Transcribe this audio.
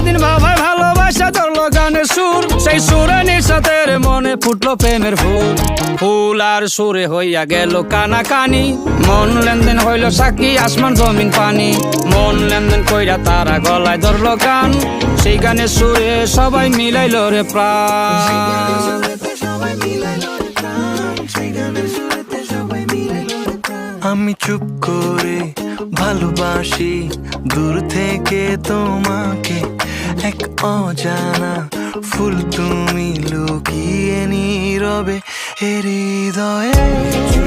সারাদিন বাবাই ভালোবাসা ধরলো গানের সুর। সেই সুরে নিঃসাতের মনে ফুটলো প্রেমের ফুল। ফুল আর সুরে হইয়া গেল কানা কানি মন লেনদেন হইল সাক্ষী আসমান জমিন পানি। মন লেনদেন কইরা তারা গলায় ধরলো গান। সেই গানের সুরে সবাই মিলাইল রে প্রাণ। আমি চুপ করে ভালোবাসি। দূর থেকে তোমাকে অজানা ফুল তুমি লুকিয়ে নীরবে হৃদয়ে।